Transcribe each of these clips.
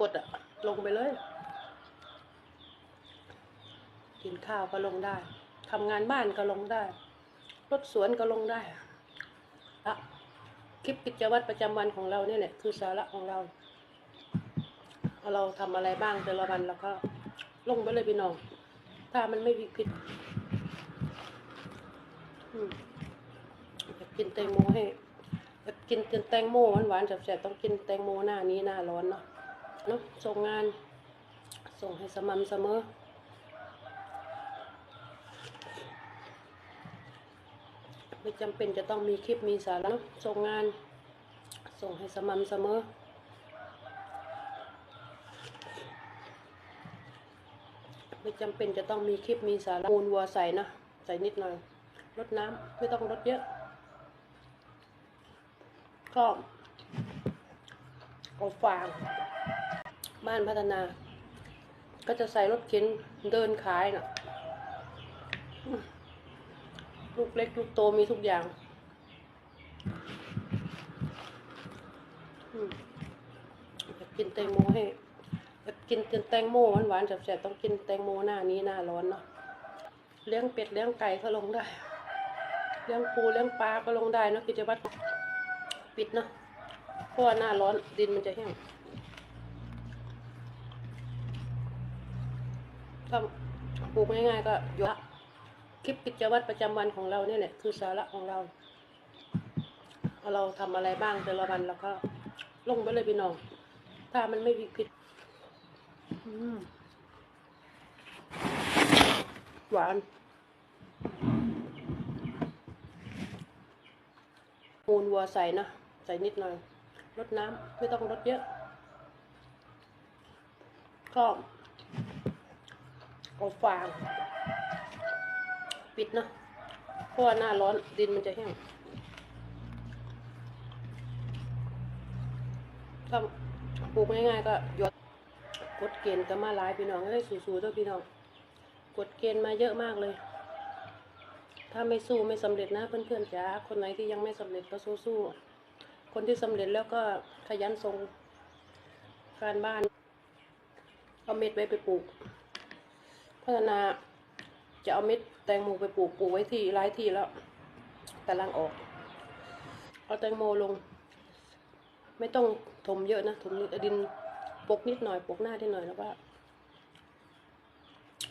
กดอะลงไปเลย กินข้าวก็ลงได้ทำงานบ้านก็ลงได้ รถสวนก็ลงได้อะคลิปกิจวัตรประจำวันของเราเนี่ยแหละคือสาระของเรา เราทำอะไรบ้างแต่ละวันเราก็ลงไปเลยพี่น้อง ถ้ามันไม่ผิดผิดอยากกินแตงโมให้อยากกินแตงโมหวานๆแซ่บๆต้องกินแตงโมหน้านี้หน้าร้อนเนาะ เนาะส่งงาน ส่งให้สม่ำเสมอไม่จำเป็นจะต้องมีคลิปมีสาระเนอะส่งงาน ส่งให้สม่ำเสมอไม่จำเป็นจะต้องมีคลิปมีสาระมูลวัวใส่นะ ใส่นิดหน่อยลดน้ำไม่ต้องลดเยอะ ก็เอาฟาง บ้านพัฒนา ก็จะใส่รถเข็นเดินขายน่ะลูกเล็กลูกโตมีทุกอย่างอยากกินแตงโมให้อยากกินแตงโมหวานๆแซ่บๆต้องกินแตงโมหน้านี้หน้าร้อนเนาะเลี้ยงเป็ดเลี้ยงไก่ก็ลงได้ เลี้ยงปูเลี้ยงปลาก็ลงได้เนอะกิจวัตรปิดเนาะเพราะว่าหน้าร้อนดินมันจะแห้ง ถ้าปลูกง่ายๆก็ยกคลิปกิจวัตรประจำวันของเราเนี่ยแหละคือสาระของเรา เราทำอะไรบ้างแต่ละวันเราก็ลงไปเลยพี่น้อง ถ้ามันไม่ผิดผิดหวานมูลวัวใส่นะใส่นิดหน่อยลดน้ำไม่ต้องลดเยอะก็ เอาฟาง ปิดเนาะเพราะว่าหน้าร้อนดินมันจะแห้งถ้าปลูกง่ายๆก็ยดกดเกณฑ์ก็มาหลายพี่น้องเอ้สู้ๆเด้อพี่น้องกดเกณฑ์มาเยอะมากเลย ถ้าไม่สู้ไม่สำเร็จนะเพื่อนๆจ๋าคนไหนที่ยังไม่สำเร็จก็สู้ๆคนที่สำเร็จแล้วก็ขยันส่งการบ้านเอาเม็ดไว้ไปปลูก พัฒนาจะเอาเม็ดแตงโมไปปลูกปลูกไว้ที่หลายที่แล้วกำลังออก เอาแตงโมลง ไม่ต้องถมเยอะนะถมดินปกนิดหน่อยปกหน้านิดหน่อยแล้วก็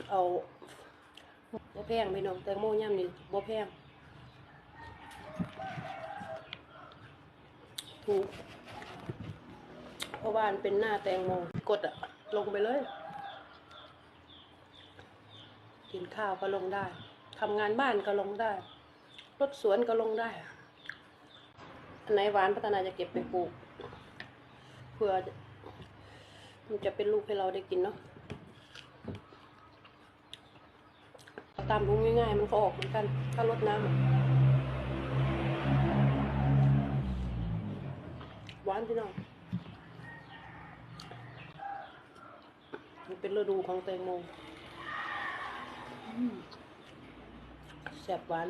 เอาบัวแพงไปน้องแตงโมย่ำนี่บัวแพงถูกเพราะว่ามันเป็นหน้าแตงโมกดอะลงไปเลย กินข้าวก็ลงได้ทำงานบ้านก็ลงได้รถสวนก็ลงได้ อันไหนหวานพัฒนาจะเก็บไปปลูกเพื่อมันจะเป็นลูกให้เราได้กินเนาะตามรู้ง่ายๆมันก็ออกเหมือนกัน ถ้ารดน้ำหวานพี่น้องมันเป็นฤดูของแตงโม แสบหวาน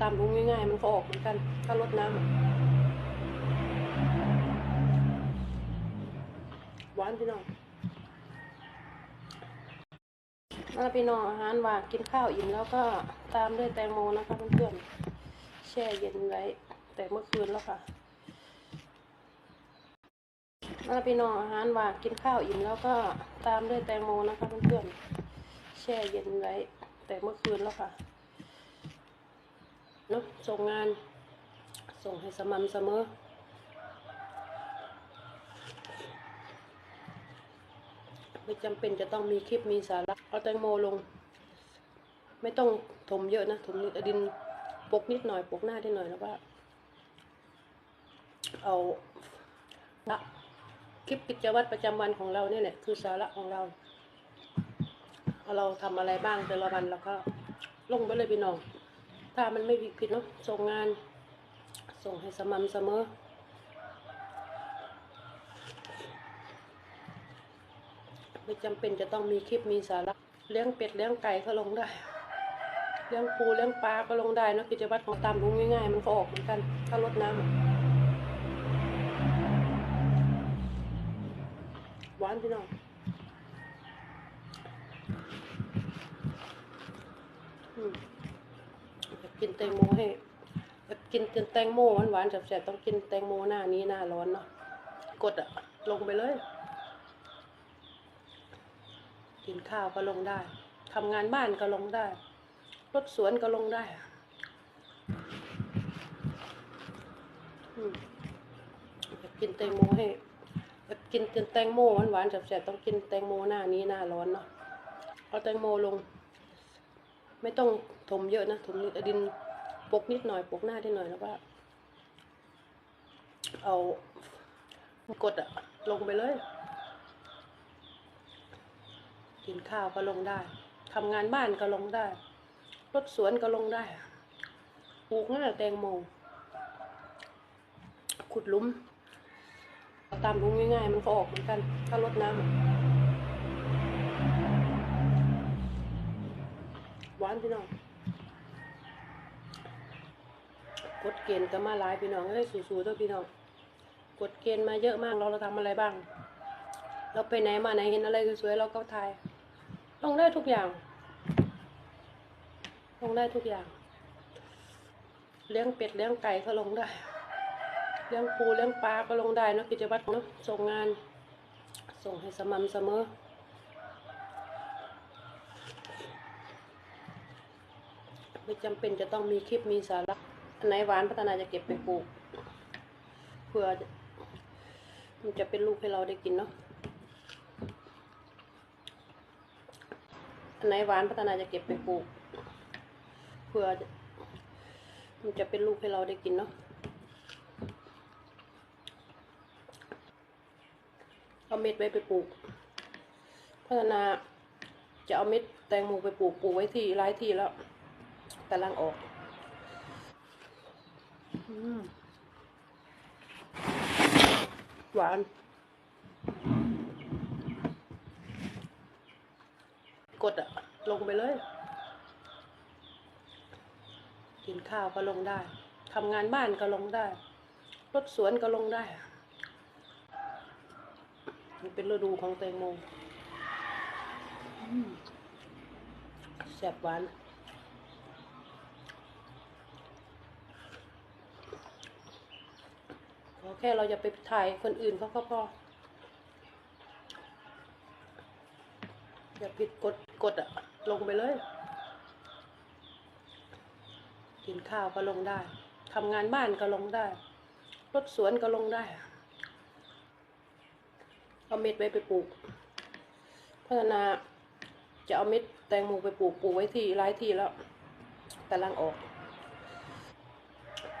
ตามรู้ง่ายๆ มันก็ออกเหมือนกัน ถ้ารดน้ำหวานพี่น้องมาพี่น้องอาหารว่างกินข้าวอิ่มแล้วก็ตามด้วยแตงโมนะคะเพื่อนๆแช่เย็นไว้ แต่เมื่อคืนแล้วค่ะ มาพี่น้องอาหารว่างกินข้าวอิ่มแล้วก็ตามด้วยแตงโมนะคะเพื่อนๆ แช่เย็นไว้ แต่เมื่อคืนแล้วค่ะเนาะส่งงาน ส่งให้สม่ำเสมอไม่จำเป็นจะต้องมีคลิปมีสาระเอาแตงโมลง ไม่ต้องถมเยอะนะถมดินปกนิดหน่อยปกหน้านิดหน่อยแล้วก็เอาละ คลิปกิจวัตรประจำวันของเราเนี่ยแหละคือสาระของเรา เราทำอะไรบ้างแต่ละวันเราก็ลงไปเลยพี่น้อง ถ้ามันไม่ผิดเนาะส่งงาน ส่งให้สม่ำเสมอไม่จำเป็นจะต้องมีคลิปมีสาระเลี้ยงเป็ดเลี้ยงไก่ก็ลงได้เลี้ยงปูเลี้ยงปลาก็ลงได้นอะกิจวัตรของตามรู้ง่ายๆ มันก็ออกเหมือนกัน ถ้ารดน้ำานพี่น้องกินแตงโมให้อยากกินแตงโมหวานๆแสบๆต้องกินแตงโมหน้านี้หน้าร้อนเนาะกดอะลงไปเลย กินข้าวก็ลงได้ทำงานบ้านก็ลงได้รถสวนก็ลงได้กกินแตงโมให้ อยากกินแตงโมหวานๆแสบๆต้องกินแตงโมหน้านี้หน้าร้อนเนาะเอาแตงโมลง ไม่ต้องถมเยอะนะถมดินปกนิดหน่อยปกหน้านิดหน่อยแล้วก็เอากดอะลงไปเลย กินข้าวก็ลงได้ทำงานบ้านก็ลงได้รถสวนก็ลงได้ปลูกง่ายแตงโมขุดลุม ตามหลุมง่ายๆมันก็ออกเหมือนกัน ถ้ารดน้ำหวานพี่น้องกดเกณฑ์ก็มาหลายพี่น้องเอ้ยสู้ๆเด้วยพี่น้องกดเกณฑ์มาเยอะมากเราเราทำอะไรบ้าง เราไปไหนมาไหนเห็นอะไรสวยๆเราก็ถ่ายลงได้ทุกอย่างลงได้ทุกอย่าง เลี้ยงเป็ดเลี้ยงไก่ก็ลงได้ เลี้ยงปูเลี้ยงปลาก็ลงได้เนะกิจวัตรเนอะส่งงาน ส่งให้สม่ำเสมอไม่จำเป็นจะต้องมีคลิปมีสาระอันไหนหวานพัฒนาจะเก็บไปปลูกเพื่อจะมันจะเป็นลูกให้เราได้กินเนาะอันไหนหวานพัฒนาจะเก็บไปปลูกเพื่อมันจะเป็นลูกให้เราได้กินเนาะ เอาเม็ดไว้ไปปลูก พัฒนาจะเอาเม็ดแตงโมไปปลูกปลูกไว้ที่หลายที่แล้วกำลังออกอืมหวานกดอะลงไปเลย กินข้าวก็ลงได้ทำงานบ้านก็ลงได้รถสวนก็ลงได้ มันเป็นฤดูของแตงโมแซ่บหวานขอแค่เราอย่าไปถ่ายคนอื่นเขาก็พออย่าผิดกฎกฎอะลงไปเลย กินข้าวก็ลงได้ทำงานบ้านก็ลงได้รถสวนก็ลงได้ เอาเม็ดไว้ไปปลูก พัฒนาจะเอาเม็ดแตงโมไปปลูกปลูกไว้ที่หลายที่แล้วกำลังออก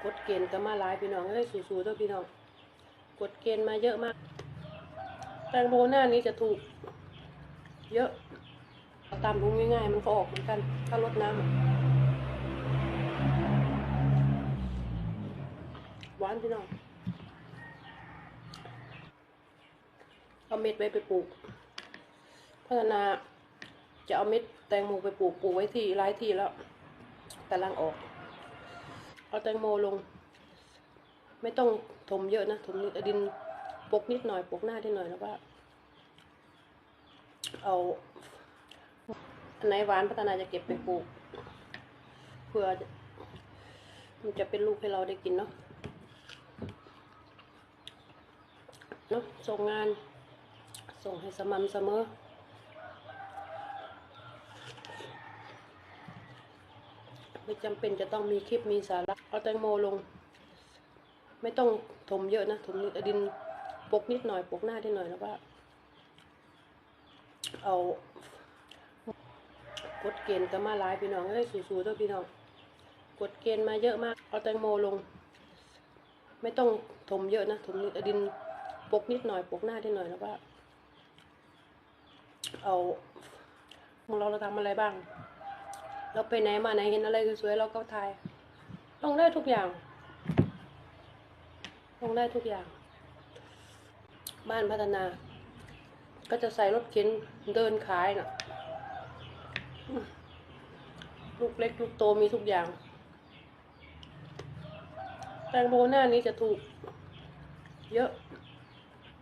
กดเกณฑ์ก็มาหลายพี่น้องเอ้ยสู้ๆเด้วพี่น้องกดเกณฑ์มาเยอะมาก แตงโมหน้านี้จะถูก เยอะาตามลุงง่ายๆมันก็ออกเหมือนกัน ถ้ารดน้ำหวานพี่น้อง เอาเม็ดไว้ไปปลูก พัฒนาจะเอาเม็ดแตงโมไปปลูกปลูกไว้ที่หลายที่แล้วกำลังออก เอาแตงโมลง ไม่ต้องถมเยอะนะถมดินปกนิดหน่อยปกหน้านิดหน่อยแล้วก็เอาอันไหนหวานพัฒนาจะเก็บไปปลูกเพื่อมันจะเป็นลูกให้เราได้กินเนาะเนาะส่งงาน ส่งให้สม่ำเสมอไม่จำเป็นจะต้องมีคลิปมีสาระเอาแตงโมลง ไม่ต้องถมเยอะนะถมดินปกนิดหน่อยปกหน้านิดหน่อยแล้วก็เอากดเกณฑ์ก็มาหลายพี่น้องเอ้สู้ๆด้วยพี่น้องกดเกณฑ์มาเยอะมาก เอาแตงโมลง ไม่ต้องถมเยอะนะถมดินปกนิดหน่อยปกหน้านิดหน่อยแล้วก็ เอาเราเราทำอะไรบ้าง เราไปไหนมาไหนเห็นอะไรสวยๆเราก็ถ่าย ลงได้ทุกอย่าง ลงได้ทุกอย่าง บ้านพัฒนา ก็จะใส่รถเข็นเดินขายน่ะ ลูกเล็กลูกโตมีทุกอย่าง แตงโมหน้านี้จะถูก เยอะ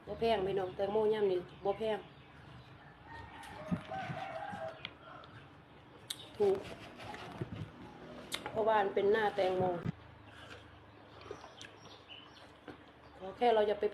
อย่าพงพี่น้องแตงโมย่ำนี่บ่แพง ถูกเพราะว่ามันเป็นหน้าแตงโม ขอแค่เราจะไป